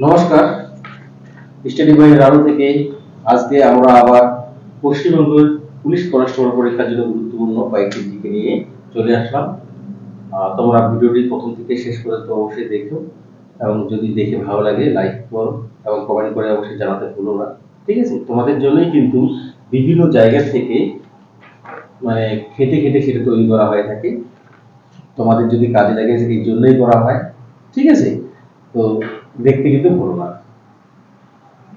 নমস্কার। স্টাডি বই রানু থেকে আজকে আমরা আবার পশ্চিমবঙ্গের পুলিশ কনস্টেবল পরীক্ষার জন্য গুরুত্বপূর্ণ কয়েকটি দিকে নিয়ে চলে আসলাম। তোমরা ভিডিওটি প্রথম থেকে শেষ পর্যন্ত অবশ্যই দেখো এবং যদি দেখে ভালো লাগে লাইক করো এবং কমেন্ট করে অবশ্যই জানাতে ভুলো না। ঠিক আছে? তোমাদের জন্যই কিন্তু বিভিন্ন জায়গা থেকে মানে খেটে খেটে সেটা তৈরি করা হয়ে থাকে। তোমাদের যদি কাজে লাগে সেই জন্যই করা হয়। ঠিক আছে? তো দেখতে কিন্তু ভুলো না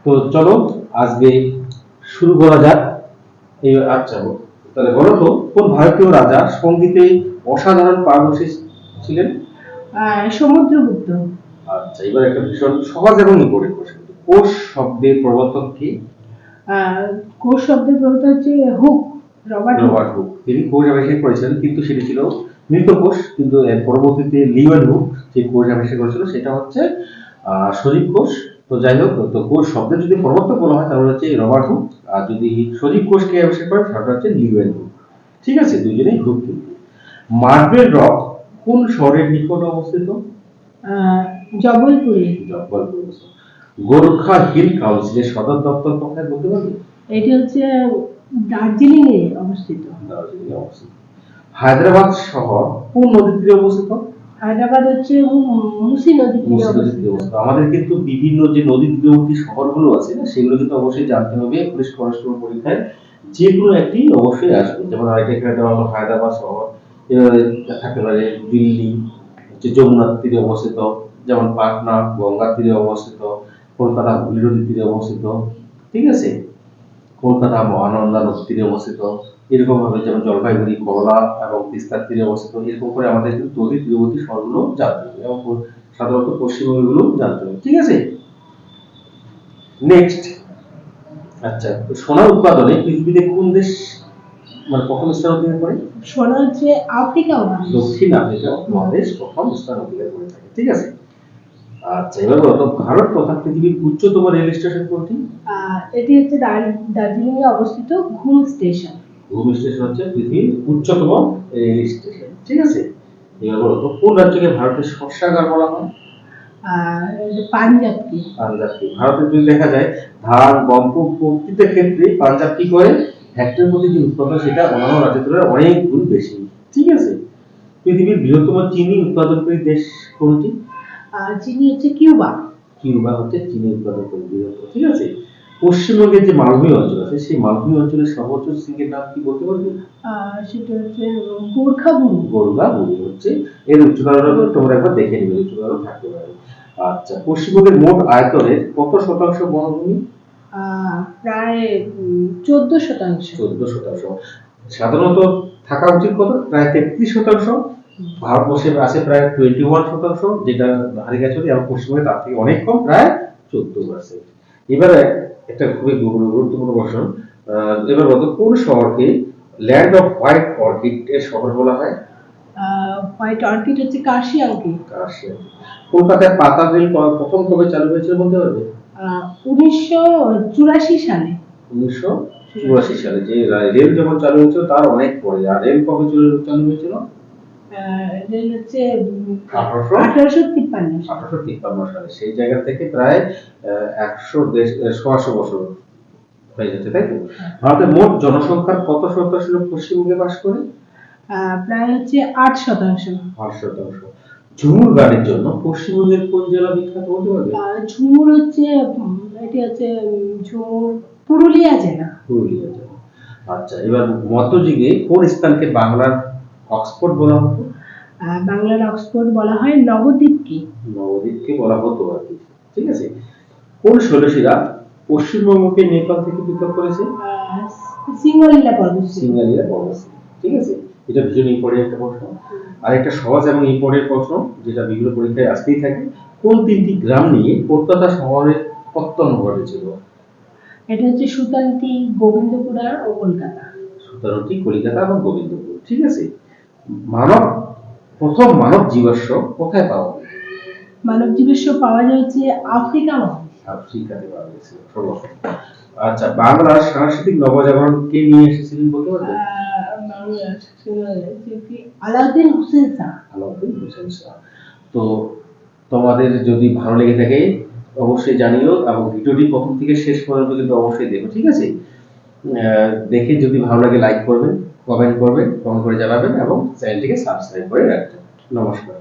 তো চলো আজকে শুরু করা যাক। এই আচ্ছা তাহলে বলো তো কোন ভারতীয় রাজা সঙ্গীতে অসাধারণ পারদর্শী ছিলেন? সমুদ্রগুপ্ত। আচ্ছা এবার একটা ভীষণ সহজ এবং ইম্পর্টেন্ট কোশ্চেন কোষ শব্দের প্রবর্তক কি? কোষ শব্দের প্রবর্তক হচ্ছে হুক রবার্ট। Robert Hooke. তিনি কোষ আবিষ্কার করেছিলেন কিন্তু সেটি ছিল মৃত কোষ। কিন্তু পরবর্তীতে লিওয়েন হুক যে কোষ আবিষ্কার করেছিল সেটা হচ্ছে সজীব কোষ তো যাই হোক তো কোষ শব্দের যদি প্রবর্তক বলা হয় তাহলে হচ্ছে রবার্ট হুক আর যদি সজীব কোষকে আবিষ্কার করে সেটা হচ্ছে লিওয়েন হুক ঠিক আছে দুজনেই হুক কিন্তু মার্বেল রক কোন শহরের নিকট অবস্থিত? জবলপুরে। জব্বলপুর গোর্খা হিল কাউন্সিলের সদর দপ্তর কোথায় বলতে পারবে? এটি হচ্ছে দার্জিলিং এ অবস্থিত। দার্জিলিংয়ে অবস্থিত। হায়দ্রাবাদ শহর কোন নদীর তীরে অবস্থিত? হায়দ্রাবাদ হচ্ছে মুসি নদীর তীরে আমাদের কিন্তু বিভিন্ন যে নদী তীরবর্তী শহরগুলো আছে না সেগুলো কিন্তু অবশ্যই জানতে হবে পুলিশ কনস্টেবল পরীক্ষায়। যে কোনো একটি অবশ্যই আসবে। যেমন আরেকটা এখানে দেওয়া হায়দ্রাবাদ শহর থাকতে পারে দিল্লি, হচ্ছে যমুনার তীরে অবস্থিত, যেমন পাটনা, গঙ্গার তীরে অবস্থিত, কলকাতা হুগলি নদীর তীরে অবস্থিত, ঠিক আছে? কলকাতা মহানন্দা নদীর তীরে অবস্থিত এরকম ভাবে যেমন জলপাইগুড়ি করলা এবং তিস্তার তীরে অবস্থিত এরকম করে আমাদের কিন্তু নদী তীরবর্তী শহরগুলো জানতে হবে এবং সাধারণত পশ্চিমবঙ্গগুলো জানতে হবে। ঠিক আছে? নেক্সট আচ্ছা তো সোনার উৎপাদনে পৃথিবীতে কোন দেশ মানে প্রথম স্থান অধিকার করে? সোনা হচ্ছে আফ্রিকা। দক্ষিণ আফ্রিকা মহাদেশ প্রথম স্থান অধিকার করে থাকে? ঠিক আছে? আচ্ছা এবার বলো তো ভারত তথা পৃথিবীর উচ্চতম রেল স্টেশন কোনটি? এটি হচ্ছে দার- দার্জিলিং এ অবস্থিত ঘুম স্টেশন। ভূমি স্টেশন হচ্ছে পৃথিবীর উচ্চতম রেল স্টেশন। ঠিক আছে? এবার বলো তো কোন রাজ্যকে ভারতের শস্যাগার বলা হয়? পাঞ্জাবকে পাঞ্জাবকে ভারতে যদি দেখা যায় ধান গম প্রতিটা ক্ষেত্রে পাঞ্জাব কি করে? হেক্টর প্রতি যে উৎপাদন সেটা অন্যান্য রাজ্যের তুলনায় অনেক গুণ বেশি। ঠিক আছে? পৃথিবীর বৃহত্তম চিনি উৎপাদনকারী দেশ কোনটি? চিনি হচ্ছে কিউবা। কিউবা হচ্ছে চিনি উৎপাদন উৎপাদনকারী বৃহত্তম। ঠিক আছে? পশ্চিমবঙ্গের যে মালভূমি অঞ্চল আছে সেই মালভূমি অঞ্চলের সর্বোচ্চ সিংহের নাম কি বলতে পারবে? সেটা হচ্ছে গোর্খা বুড়ি হচ্ছে। এর তোমরা একবার দেখে নিবে থাকতে পারে। আচ্ছা পশ্চিমবঙ্গের মোট আয়তনের কত শতাংশ বনভূমি? প্রায় চোদ্দ শতাংশ। চোদ্দ শতাংশ। সাধারণত থাকা উচিত কত? প্রায় তেত্রিশ শতাংশ। ভারতবর্ষে আছে প্রায় টোয়েন্টি ওয়ান শতাংশ যেটা হারিয়ে গেছে এবং পশ্চিমবঙ্গে তার থেকে অনেক কম প্রায় চোদ্দ পার্সেন্ট এবারে একটা খুবই গুরু- গুরুত্বপূর্ণ প্রশ্ন। এবার বলতো কোন শহরকে ল্যান্ড অফ হোয়াইট অর্কিড এর শহর বলা হয়? হোয়াইট অর্কিড হচ্ছে কার্শিয়াঙ্কি কাশিয়া কলকাতায় পাতা রেল প্রথম কবে চালু হয়েছিল বলতে পারবে? উনিশশো চুরাশি সালে। উনিশশো চুরাশি সালে। যে রেল যখন চালু হয়েছিল তার অনেক পরে। আর রেল কবে চলে- চালু হয়েছিল? রেল হচ্ছে আঠারোশো? আঠারোশো তিপ্পান্ন। আঠারোশো তিপ্পান্ন সালে। সেই জায়গা থেকে প্রায় একশো দেশ সোয়াশো বছর হয়ে তাই তো? ভারতের মোট জনসংখ্যার কত শতাংশ লোক পশ্চিমবঙ্গে বাস করে? প্রায় হচ্ছে আট শতাংশ। আট শতাংশ। ঝুমুর গানের জন্য পশ্চিমবঙ্গের কোন জেলা বিখ্যাত পারবে আর ঝুমুর হচ্ছে এটি হচ্ছে ঝুমুর পুরুলিয়া জেলা। পুরুলিয়া জেলা। আচ্ছা এবার মধ্যযুগে কোন স্থানকে বাংলার অক্সফোর্ড বলা হতো? বাংলার অক্সফোর্ড বলা হয় নবদ্বীপকে। নবদ্বীপকে বলা হতো আর কি। ঠিক আছে? কোন ষোলশীরা পশ্চিমবঙ্গকে নেপাল থেকে পৃথক করেছে? সিঙ্গলীলা পর্বত। সিঙ্গালিয়া পর্বত। ঠিক আছে? এটা ভীষণ ইম্পর্টেন্ট একটা প্রশ্ন। আর একটা সহজ এবং ইম্পর্টেন্ট প্রশ্ন যেটা বিভিন্ন পরীক্ষায় আসতেই থাকে কোন তিনটি গ্রাম নিয়ে কলকাতা শহরের পত্তন ঘটেছিল? এটা হচ্ছে সুতান্তি গোবিন্দপুরা ও কলকাতা। সুতরাংটি কলিকাতা এবং গোবিন্দপুর। ঠিক আছে? মানব প্রথম মানব জীবাশ্ম কোথায় পাওয়া যায়? মানব জীবাশ্ম পাওয়া যায় হচ্ছে আফ্রিকা মহাদেশে। আফ্রিকাতে পাওয়া গেছে আচ্ছা বাংলার সাংস্কৃতিক নবজাগরণ কে নিয়ে এসেছিলেন বলতে পারবেন আলাউদ্দিন হোসেন শাহ আলাউদ্দিন হোসেন শাহ তো তোমাদের যদি ভালো লেগে থাকে অবশ্যই জানিও এবং ভিডিওটি প্রথম থেকে শেষ পর্যন্ত কিন্তু অবশ্যই দেখো ঠিক আছে? আহ, দেখে যদি ভালো লাগে লাইক করবেন কমেন্ট করবেন কমেন্ট করে জানাবেন এবং চ্যানেলটিকে সাবস্ক্রাইব করে রাখবেন। নমস্কার।